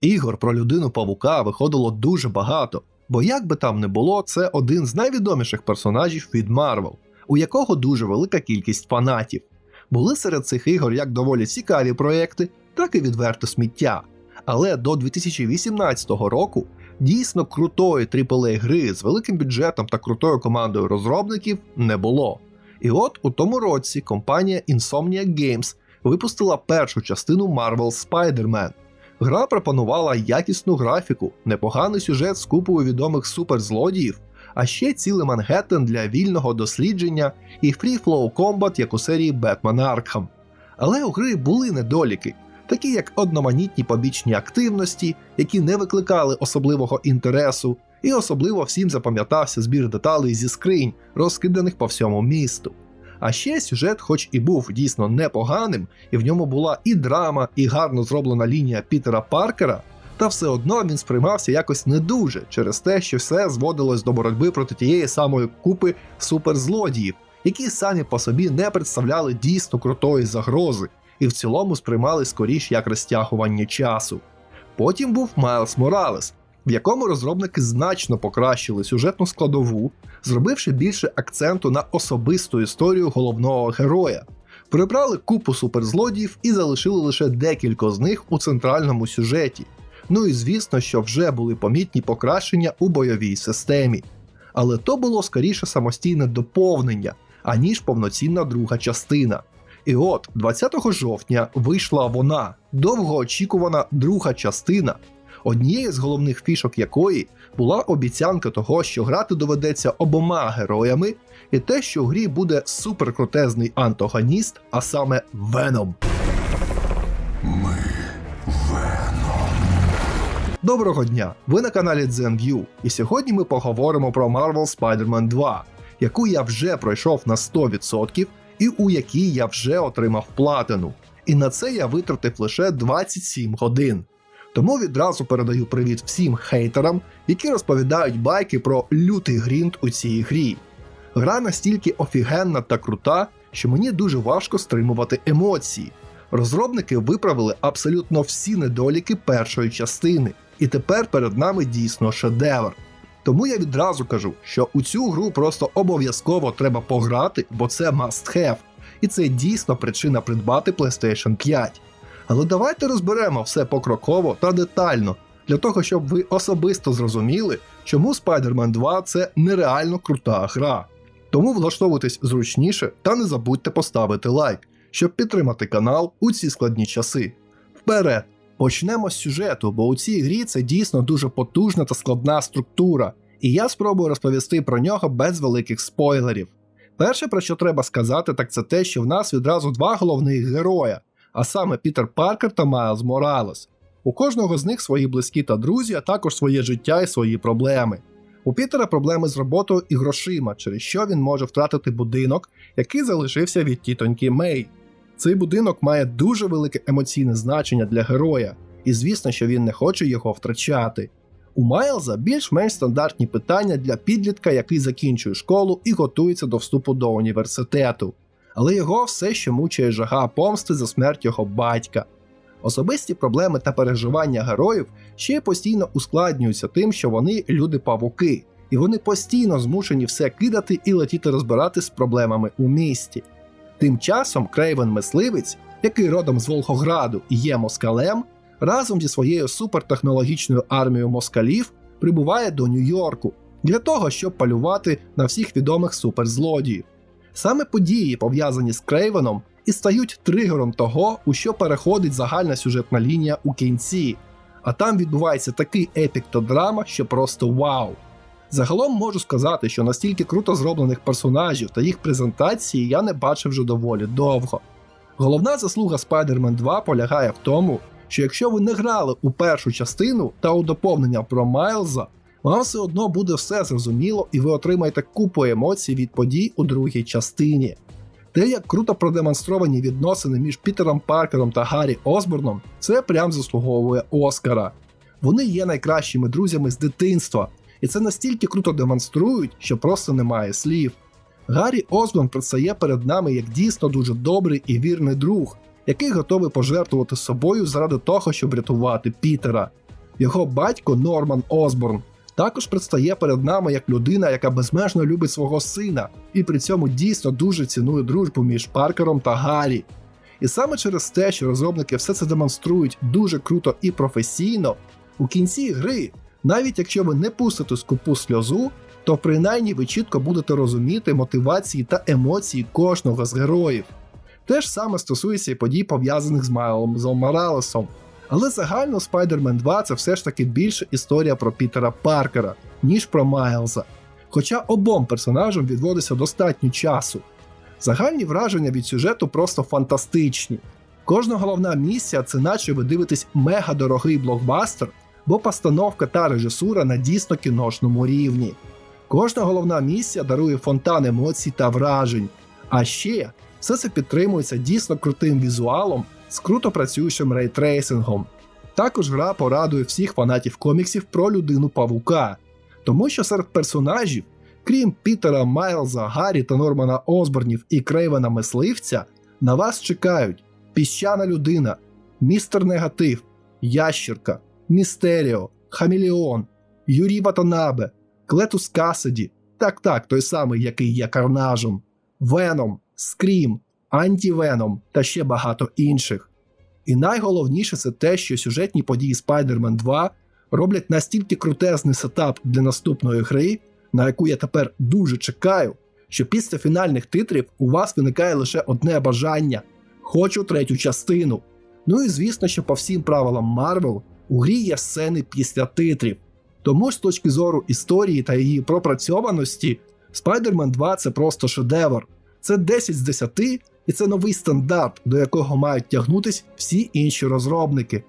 Ігор про людину павука виходило дуже багато, бо як би там не було, це один з найвідоміших персонажів від Марвел, у якого дуже велика кількість фанатів. Були серед цих ігор як доволі цікаві проекти, так і відверто сміття. Але до 2018 року дійсно крутої aaa гри з великим бюджетом та крутою командою розробників не було. І от у тому році компанія Insomniac Games випустила першу частину Marvel Spider-Man. Гра пропонувала якісну графіку, непоганий сюжет з купою відомих суперзлодіїв, а ще цілий Манхеттен для вільного дослідження і фрі-флоу комбат, як у серії Batman Arkham. Але у гри були недоліки, такі як одноманітні побічні активності, які не викликали особливого інтересу, і особливо всім запам'ятався збір деталей зі скринь, розкиданих по всьому місту. А ще сюжет, хоч і був дійсно непоганим, і в ньому була і драма, і гарно зроблена лінія Пітера Паркера, та все одно він сприймався якось не дуже через те, що все зводилось до боротьби проти тієї самої купи суперзлодіїв, які самі по собі не представляли дійсно крутої загрози, і в цілому сприймали скоріш як розтягування часу. Потім був Майлз Моралес, в якому розробники значно покращили сюжетну складову, зробивши більше акценту на особисту історію головного героя. Прибрали купу суперзлодіїв і залишили лише декілька з них у центральному сюжеті. Ну і звісно, що вже були помітні покращення у бойовій системі. Але то було скоріше самостійне доповнення, аніж повноцінна друга частина. І от 20 жовтня вийшла вона, довгоочікувана друга частина, однією з головних фішок якої була обіцянка того, що грати доведеться обома героями, і те, що в грі буде суперкрутезний антагоніст, а саме Веном. Ми Доброго дня! Ви на каналі ZenView, і сьогодні ми поговоримо про Marvel Spider-Man 2, яку я вже пройшов на 100% і у якій я вже отримав платину. І на це я витратив лише 27 годин. Тому відразу передаю привіт всім хейтерам, які розповідають байки про лютий грінт у цій грі. Гра настільки офігенна та крута, що мені дуже важко стримувати емоції. Розробники виправили абсолютно всі недоліки першої частини, і тепер перед нами дійсно шедевр. Тому я відразу кажу, що у цю гру просто обов'язково треба пограти, бо це must have, і це дійсно причина придбати PlayStation 5. Але давайте розберемо все покроково та детально, для того, щоб ви особисто зрозуміли, чому Spider-Man 2 це нереально крута гра. Тому влаштовуйтесь зручніше та не забудьте поставити лайк, щоб підтримати канал у ці складні часи. Вперед! Почнемо з сюжету, бо у цій грі це дійсно дуже потужна та складна структура, і я спробую розповісти про нього без великих спойлерів. Перше, про що треба сказати, так це те, що в нас відразу два головних героя, а саме Пітер Паркер та Майлз Моралес. У кожного з них свої близькі та друзі, а також своє життя і свої проблеми. У Пітера проблеми з роботою і грошима, через що він може втратити будинок, який залишився від тітоньки Мей. Цей будинок має дуже велике емоційне значення для героя, і звісно, що він не хоче його втрачати. У Майлза більш-менш стандартні питання для підлітка, який закінчує школу і готується до вступу до університету, але його все ще мучає жага помсти за смерть його батька. Особисті проблеми та переживання героїв ще постійно ускладнюються тим, що вони люди-павуки, і вони постійно змушені все кидати і летіти розбирати з проблемами у місті. Тим часом Крейвен Мисливець, який родом з Волхограду і є москалем, разом зі своєю супертехнологічною армією москалів прибуває до Нью-Йорку для того, щоб полювати на всіх відомих суперзлодіїв. Саме події, пов'язані з Крейвеном, і стають тригером того, у що переходить загальна сюжетна лінія у кінці. А там відбувається такий епік та драма, що просто вау. Загалом можу сказати, що настільки круто зроблених персонажів та їх презентації я не бачив вже доволі довго. Головна заслуга Spider-Man 2 полягає в тому, що якщо ви не грали у першу частину та у доповнення про Майлза, вам все одно буде все зрозуміло і ви отримаєте купу емоцій від подій у другій частині. Те, як круто продемонстровані відносини між Пітером Паркером та Гаррі Осборном, це прям заслуговує Оскара. Вони є найкращими друзями з дитинства, і це настільки круто демонструють, що просто немає слів. Гаррі Осборн предстає перед нами як дійсно дуже добрий і вірний друг, який готовий пожертвувати собою заради того, щоб рятувати Пітера. Його батько Норман Осборн також предстає перед нами як людина, яка безмежно любить свого сина, і при цьому дійсно дуже цінує дружбу між Паркером та Гаррі. І саме через те, що розробники все це демонструють дуже круто і професійно, у кінці гри, навіть якщо ви не пустите скупу сльозу, то принаймні ви чітко будете розуміти мотивації та емоції кожного з героїв. Те ж саме стосується і подій, пов'язаних з Майлом Моралесом. Але загально Spider-Man 2 це все ж таки більше історія про Пітера Паркера, ніж про Майлза. Хоча обом персонажам відводиться достатньо часу. Загальні враження від сюжету просто фантастичні. Кожна головна місія це наче ви дивитесь мега дорогий блокбастер, бо постановка та режисура на дійсно кіношному рівні. Кожна головна місія дарує фонтан емоцій та вражень. А ще все це підтримується дійсно крутим візуалом з круто працюючим рейтрейсингом. Також гра порадує всіх фанатів коміксів про людину павука, тому що серед персонажів, крім Пітера Майлза, Гаррі та Нормана Осборнів і Крейвена Мисливця, на вас чекають піщана людина, містер Негатив, Ящірка, Містеріо, Хаміліон, Юрій Ватанабе, Клетус Касаді, так так, той самий, який є карнажем, Веном, Скрім, Антівеном та ще багато інших. І найголовніше це те, що сюжетні події Spider-Man 2 роблять настільки крутезний сетап для наступної гри, на яку я тепер дуже чекаю, що після фінальних титрів у вас виникає лише одне бажання хочу третю частину. Ну і звісно, що по всім правилам Marvel у грі є сцени після титрів. Тому з точки зору історії та її пропрацьованості, Spider-Man 2 це просто шедевр. Це 10 з 10, і це новий стандарт, до якого мають тягнутись всі інші розробники.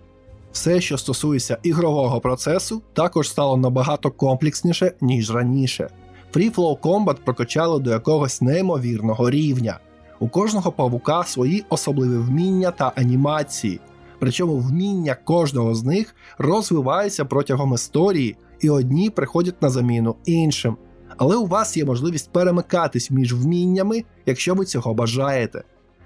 Все, що стосується ігрового процесу, також стало набагато комплексніше, ніж раніше. Free Flow Combat прокачали до якогось неймовірного рівня. У кожного павука свої особливі вміння та анімації. Причому вміння кожного з них розвивається протягом історії, і одні приходять на заміну іншим. Але у вас є можливість перемикатись між вміннями, якщо ви цього бажаєте.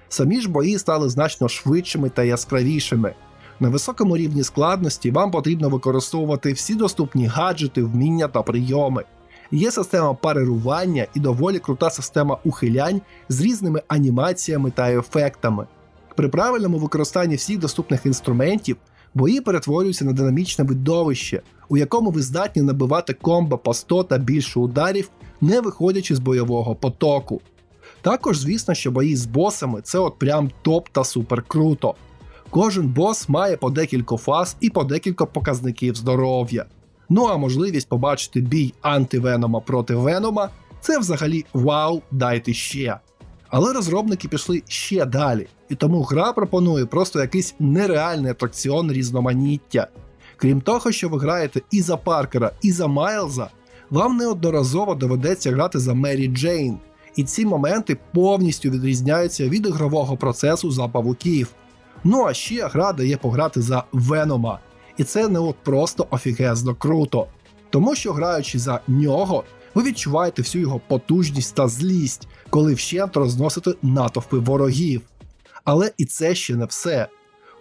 Самі ж бої стали значно швидшими та яскравішими. На високому рівні складності вам потрібно використовувати всі доступні гаджети, вміння та прийоми. Є система парирування і доволі крута система ухилянь з різними анімаціями та ефектами. При правильному використанні всіх доступних інструментів бої перетворюються на динамічне видовище, у якому ви здатні набивати комбо по 100 та більше ударів, не виходячи з бойового потоку. Також, звісно, що бої з босами це от прям топ та супер круто. Кожен бос має по декілька фаз і по декілька показників здоров'я. Ну а можливість побачити бій антивенома проти Венома це взагалі вау, дайте ще. Але розробники пішли ще далі, і тому гра пропонує просто якийсь нереальний атракціон різноманіття. Крім того, що ви граєте і за Паркера, і за Майлза, вам неодноразово доведеться грати за Мері Джейн, і ці моменти повністю відрізняються від ігрового процесу за павуків. Ну а ще гра дає пограти за Венома, і це не от просто офігезно круто. Тому що граючи за нього, ви відчуваєте всю його потужність та злість, коли вщент розносите натовпи ворогів. Але і це ще не все.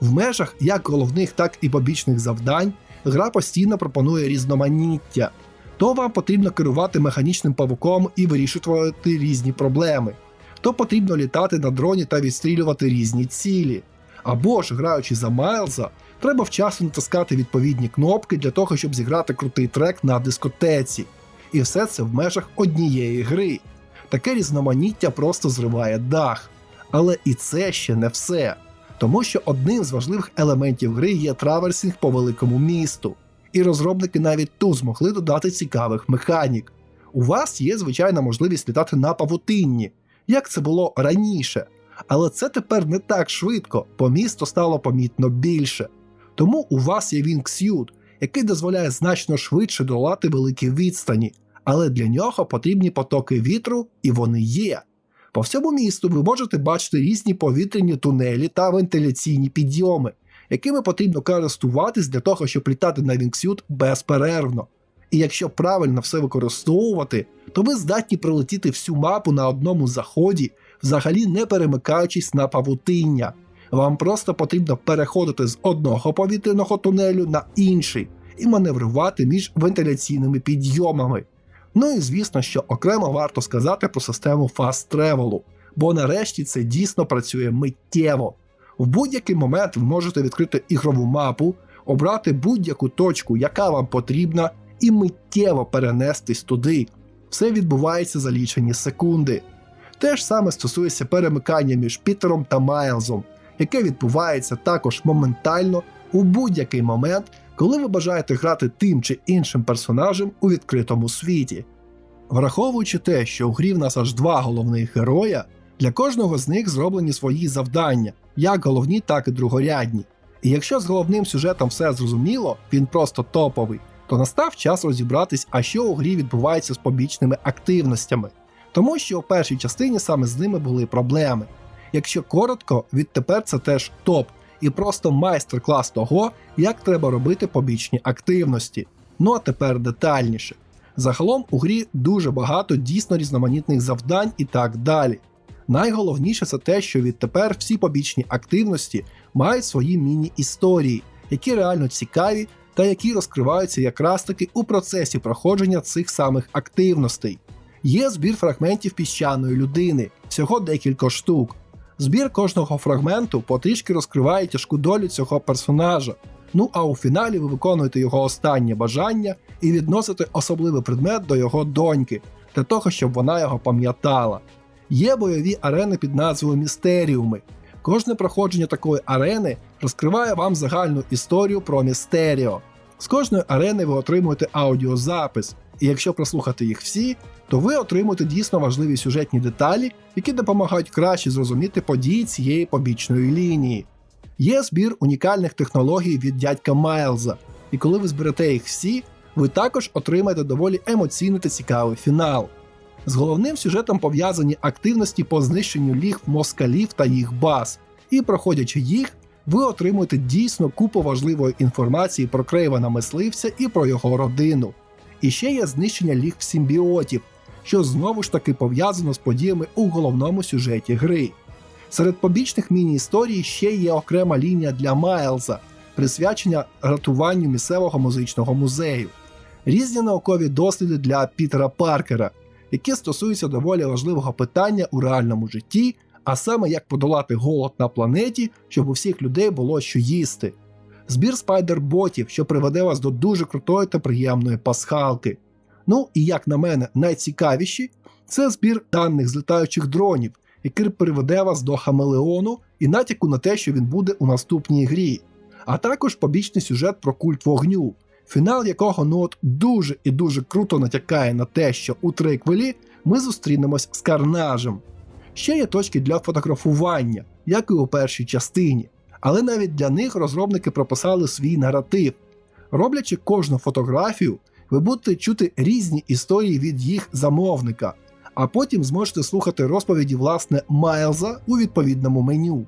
В межах як головних, так і побічних завдань гра постійно пропонує різноманіття. То вам потрібно керувати механічним павуком і вирішувати різні проблеми, то потрібно літати на дроні та відстрілювати різні цілі. Або ж, граючи за Майлза, треба вчасно натискати відповідні кнопки для того, щоб зіграти крутий трек на дискотеці. І все це в межах однієї гри. Таке різноманіття просто зриває дах. Але і це ще не все. Тому що одним з важливих елементів гри є траверсінг по великому місту. І розробники навіть тут змогли додати цікавих механік. У вас є звичайна можливість літати на павутинні, як це було раніше. Але це тепер не так швидко, бо місто стало помітно більше. Тому у вас є Wingsuit, який дозволяє значно швидше долати великі відстані, але для нього потрібні потоки вітру, і вони є. По всьому місту ви можете бачити різні повітряні тунелі та вентиляційні підйоми, якими потрібно користуватись для того, щоб літати на Wingsuit безперервно. І якщо правильно все використовувати, то ви здатні пролетіти всю мапу на одному заході, взагалі не перемикаючись на павутиння. Вам просто потрібно переходити з одного повітряного тунелю на інший, і маневрувати між вентиляційними підйомами. Ну і звісно, що окремо варто сказати про систему Fast Travel, бо нарешті це дійсно працює миттєво. В будь-який момент ви можете відкрити ігрову мапу, обрати будь-яку точку, яка вам потрібна, і миттєво перенестись туди. Все відбувається за лічені секунди. Те ж саме стосується перемикання між Пітером та Майлзом, яке відбувається також моментально у будь-який момент, коли ви бажаєте грати тим чи іншим персонажем у відкритому світі. Враховуючи те, що у грі в нас аж два головних героя, для кожного з них зроблені свої завдання, як головні, так і другорядні. І якщо з головним сюжетом все зрозуміло, він просто топовий, то настав час розібратись, а що у грі відбувається з побічними активностями, тому що у першій частині саме з ними були проблеми. Якщо коротко, відтепер це теж топ і просто майстер-клас того, як треба робити побічні активності. Ну а тепер детальніше. Загалом у грі дуже багато дійсно різноманітних завдань і так далі. Найголовніше це те, що відтепер всі побічні активності мають свої міні-історії, які реально цікаві та які розкриваються якраз таки у процесі проходження цих самих активностей. Є збір фрагментів піщаної людини, всього декілька штук. Збір кожного фрагменту потрішки розкриває тяжку долю цього персонажа. Ну а у фіналі ви виконуєте його останнє бажання і відносите особливий предмет до його доньки, для того, щоб вона його пам'ятала. Є бойові арени під назвою Містеріуми. Кожне проходження такої арени розкриває вам загальну історію про Містеріо. З кожної арени ви отримуєте аудіозапис, і якщо прослухати їх всі, то ви отримуєте дійсно важливі сюжетні деталі, які допомагають краще зрозуміти події цієї побічної лінії. Є збір унікальних технологій від дядька Майлза, і коли ви зберете їх всі, ви також отримаєте доволі емоційний та цікавий фінал. З головним сюжетом пов'язані активності по знищенню ліг москалів та їх баз, і проходячи їх, ви отримуєте дійсно купу важливої інформації про Крейвана мисливця і про його родину. І ще є знищення ліг симбіотів, що знову ж таки пов'язано з подіями у головному сюжеті гри. Серед побічних міні-історій ще є окрема лінія для Майлза, присвячення рятуванню місцевого музичного музею, різні наукові досліди для Пітера Паркера, які стосуються доволі важливого питання у реальному житті, а саме як подолати голод на планеті, щоб у всіх людей було що їсти. Збір спайдер-ботів, що приведе вас до дуже крутої та приємної пасхалки. Ну і як на мене, найцікавіші це збір даних з літаючих дронів, який приведе вас до Хамелеону і натяку на те, що він буде у наступній грі, а також побічний сюжет про культ вогню, фінал якого ну от дуже і дуже круто натякає на те, що у триквелі ми зустрінемось з карнажем. Ще є точки для фотографування, як і у першій частині, але навіть для них розробники прописали свій наратив. Роблячи кожну фотографію, ви будете чути різні історії від їх замовника, а потім зможете слухати розповіді власне Майлза у відповідному меню.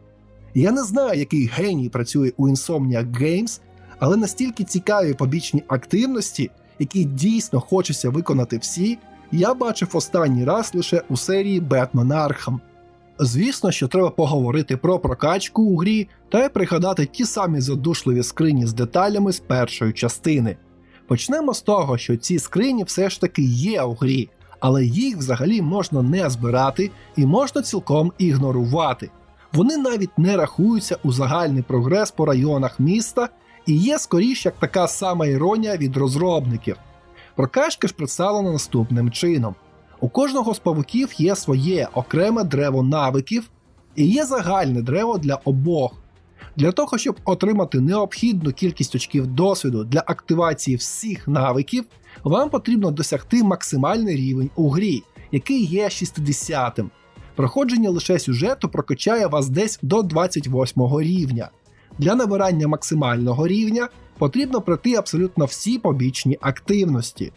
Я не знаю, який геній працює у Insomniac Games, але настільки цікаві побічні активності, які дійсно хочеться виконати всі, я бачив останній раз лише у серії Batman Arkham. Звісно, що треба поговорити про прокачку у грі та й пригадати ті самі задушливі скрині з деталями з першої частини. Почнемо з того, що ці скрині все ж таки є у грі, але їх взагалі можна не збирати і можна цілком ігнорувати. Вони навіть не рахуються у загальний прогрес по районах міста і є скоріш як така сама іронія від розробників. Прокачка ж представлена наступним чином: у кожного з павуків є своє окреме древо навиків і є загальне древо для обох. Для того, щоб отримати необхідну кількість очків досвіду для активації всіх навиків, вам потрібно досягти максимальний рівень у грі, який є 60-м. Проходження лише сюжету прокачає вас десь до 28 рівня. Для набирання максимального рівня потрібно пройти абсолютно всі побічні активності.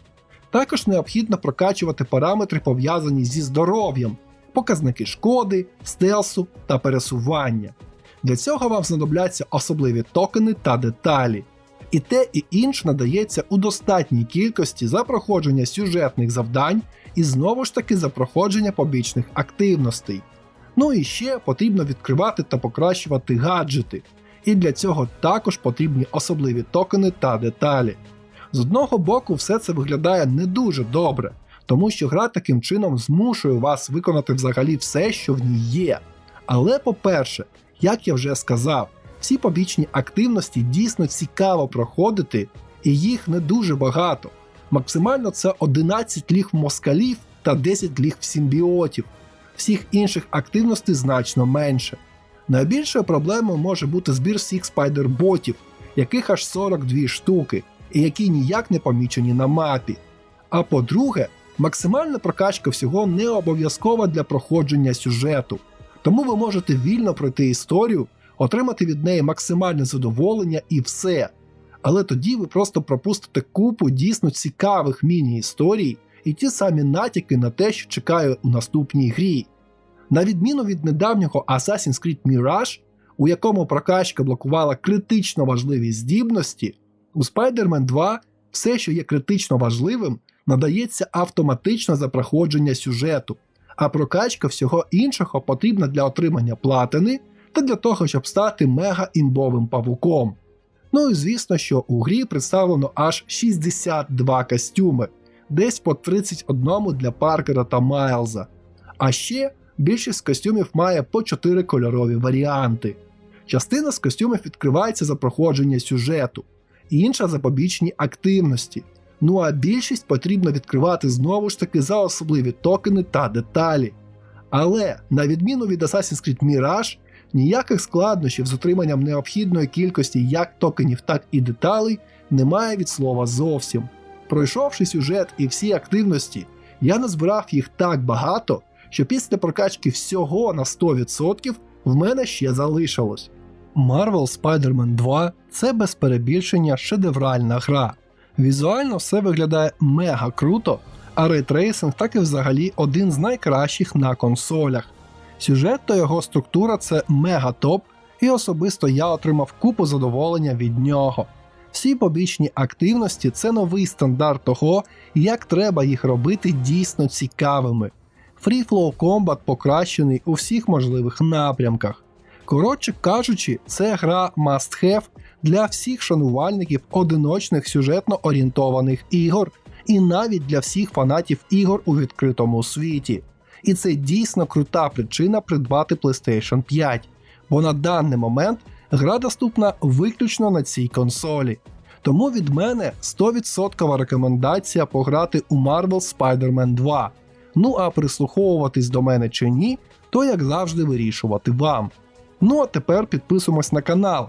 Також необхідно прокачувати параметри, пов'язані зі здоров'ям, показники шкоди, стелсу та пересування. Для цього вам знадобляться особливі токени та деталі. І те, і інше надається у достатній кількості за проходження сюжетних завдань і знову ж таки за проходження побічних активностей. Ну і ще потрібно відкривати та покращувати гаджети, і для цього також потрібні особливі токени та деталі. З одного боку, все це виглядає не дуже добре, тому що гра таким чином змушує вас виконати взагалі все, що в ній є. Але по-перше, як я вже сказав, всі побічні активності дійсно цікаво проходити, і їх не дуже багато. Максимально це 11 ліг москалів та 10 ліг симбіотів. Всіх інших активностей значно менше. Найбільшою проблемою може бути збір всіх спайдер-ботів, яких аж 42 штуки, і які ніяк не помічені на мапі. А по-друге, максимальна прокачка всього не обов'язкова для проходження сюжету, тому ви можете вільно пройти історію, отримати від неї максимальне задоволення і все. Але тоді ви просто пропустите купу дійсно цікавих міні-історій і ті самі натяки на те, що чекає у наступній грі. На відміну від недавнього Assassin's Creed Mirage, у якому прокачка блокувала критично важливі здібності, у Spider-Man 2 все, що є критично важливим, надається автоматично за проходження сюжету, а прокачка всього іншого потрібна для отримання платини та для того, щоб стати мега-імбовим павуком. Ну і звісно, що у грі представлено аж 62 костюми, десь по 31 для Паркера та Майлза. А ще більшість костюмів має по 4 кольорові варіанти. Частина з костюмів відкривається за проходження сюжету, інша за побічні активності. Ну а більшість потрібно відкривати знову ж таки за особливі токени та деталі. Але, на відміну від Assassin's Creed Mirage, ніяких складнощів з отриманням необхідної кількості як токенів, так і деталей немає від слова зовсім. Пройшовши сюжет і всі активності, я назбирав їх так багато, що після прокачки всього на 100% в мене ще залишилось. Marvel Spider-Man 2 це без перебільшення шедевральна гра. Візуально все виглядає мега круто, а рейтрейсинг так і взагалі один з найкращих на консолях. Сюжет та його структура це мега топ, і особисто я отримав купу задоволення від нього. Всі побічні активності це новий стандарт того, як треба їх робити дійсно цікавими. Flow Combat покращений у всіх можливих напрямках. Коротше кажучи, це гра must have для всіх шанувальників одиночних сюжетно орієнтованих ігор, і навіть для всіх фанатів ігор у відкритому світі. І це дійсно крута причина придбати PlayStation 5, бо на даний момент гра доступна виключно на цій консолі. Тому від мене 100% рекомендація пограти у Marvel Spider-Man 2. Ну а прислуховуватись до мене чи ні, то як завжди вирішувати вам. Ну а тепер підписуємось на канал,